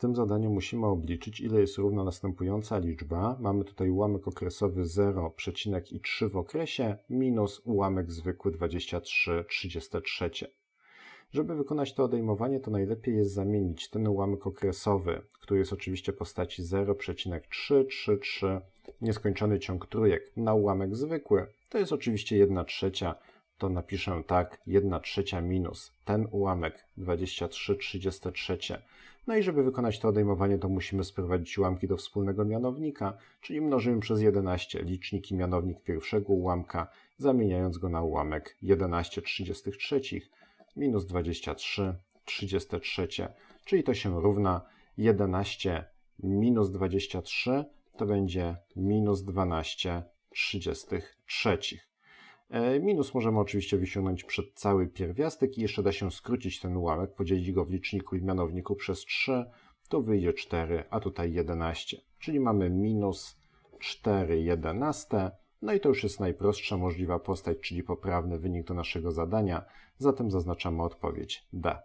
tym zadaniu musimy obliczyć, ile jest równa następująca liczba. Mamy tutaj ułamek okresowy 0,3 w okresie minus ułamek zwykły 23,33. Żeby wykonać to odejmowanie, to najlepiej jest zamienić ten ułamek okresowy, który jest oczywiście w postaci 0,333, nieskończony ciąg trójek, na ułamek zwykły. To jest oczywiście 1 trzecia, to napiszę tak, 1 trzecia minus ten ułamek 23,33. No i żeby wykonać to odejmowanie, to musimy sprowadzić ułamki do wspólnego mianownika, czyli mnożymy przez 11 licznik i mianownik pierwszego ułamka, zamieniając go na ułamek 11,33 minus 23 33, czyli to się równa 11 minus 23 to będzie minus 12 33. E, Minus możemy oczywiście wyciągnąć przed cały pierwiastek i jeszcze da się skrócić ten ułamek, podzielić go w liczniku i mianowniku przez 3, to wyjdzie 4, a tutaj 11. Czyli mamy minus 4 jedenaste. No i to już jest najprostsza możliwa postać, czyli poprawny wynik do naszego zadania, zatem zaznaczamy odpowiedź D.